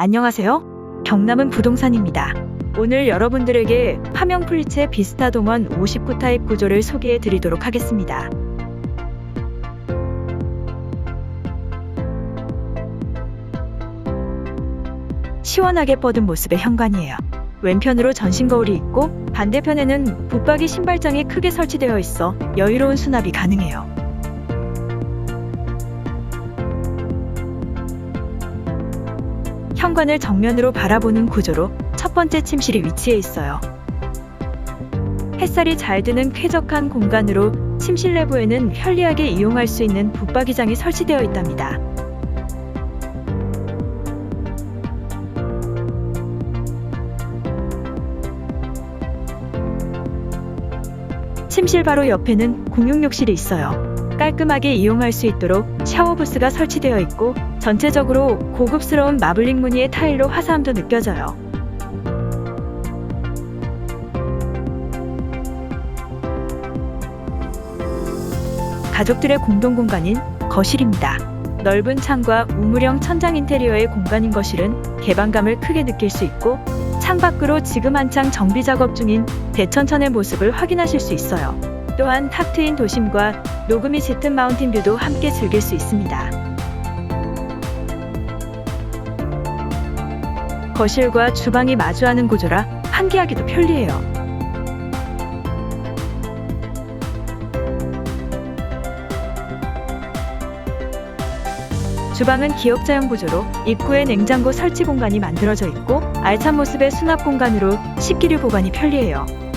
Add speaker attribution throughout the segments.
Speaker 1: 안녕하세요. 경남은 부동산입니다. 오늘 여러분들에게 파명 플리츠의 비스타 동원 59 타입 구조를 소개해 드리도록 하겠습니다. 시원하게 뻗은 모습의 현관이에요. 왼편으로 전신 거울이 있고 반대편에는 붙박이 신발장이 크게 설치되어 있어 여유로운 수납이 가능해요. 현관을 정면으로 바라보는 구조로 첫 번째 침실이 위치해 있어요. 햇살이 잘 드는 쾌적한 공간으로 침실 내부에는 편리하게 이용할 수 있는 붙박이장이 설치되어 있답니다. 침실 바로 옆에는 공용 욕실이 있어요. 깔끔하게 이용할 수 있도록 샤워 부스가 설치되어 있고 전체적으로 고급스러운 마블링 무늬의 타일로 화사함도 느껴져요. 가족들의 공동 공간인 거실입니다. 넓은 창과 우물형 천장 인테리어의 공간인 거실은 개방감을 크게 느낄 수 있고 창 밖으로 지금 한창 정비 작업 중인 대천천의 모습을 확인하실 수 있어요. 또한 탁 트인 도심과 녹음이 짙은 마운틴 뷰도 함께 즐길 수 있습니다. 거실과 주방이 마주하는 구조라 환기하기도 편리해요. 주방은 기역자형 구조로 입구에 냉장고 설치 공간이 만들어져 있고 알찬 모습의 수납 공간으로 식기류 보관이 편리해요.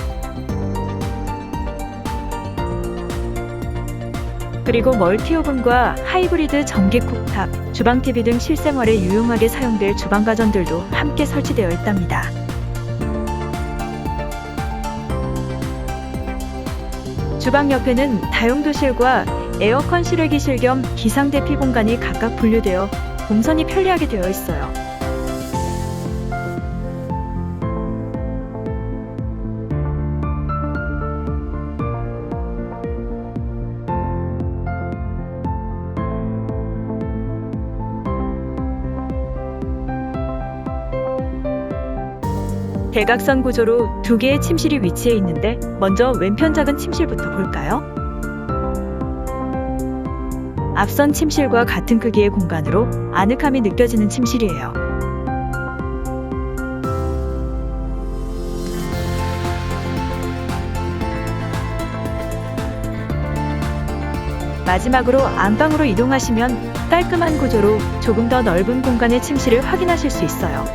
Speaker 1: 그리고 멀티오븐과 하이브리드 전기 쿡탑, 주방 TV 등 실생활에 유용하게 사용될 주방 가전들도 함께 설치되어 있답니다. 주방 옆에는 다용도실과 에어컨 실외기실 겸 기상 대피 공간이 각각 분류되어 동선이 편리하게 되어 있어요. 대각선 구조로 두 개의 침실이 위치해 있는데 먼저 왼편 작은 침실부터 볼까요? 앞선 침실과 같은 크기의 공간으로 아늑함이 느껴지는 침실이에요. 마지막으로 안방으로 이동하시면 깔끔한 구조로 조금 더 넓은 공간의 침실을 확인하실 수 있어요.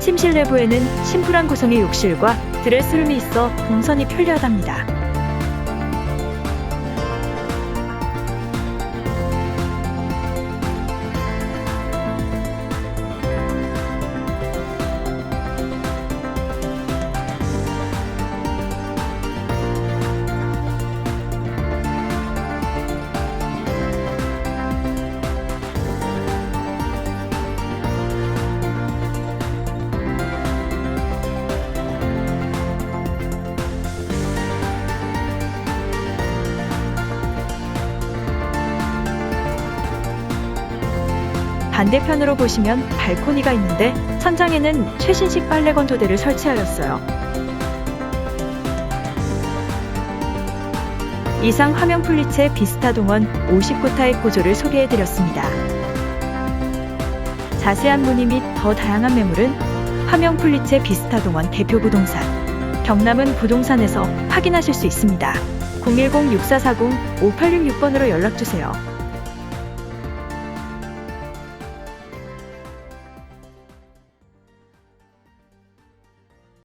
Speaker 1: 침실 내부에는 심플한 구성의 욕실과 드레스룸이 있어 동선이 편리하답니다. 반대편으로 보시면 발코니가 있는데 천장에는 최신식 빨래 건조대를 설치하였어요. 이상 화면 플리츠의 비스타 동원 59 타입 구조를 소개해드렸습니다. 자세한 문의 및 더 다양한 매물은 화면 플리츠의 비스타 동원 대표 부동산 경남은 부동산에서 확인하실 수 있습니다. 010-6440-5866번으로 연락주세요.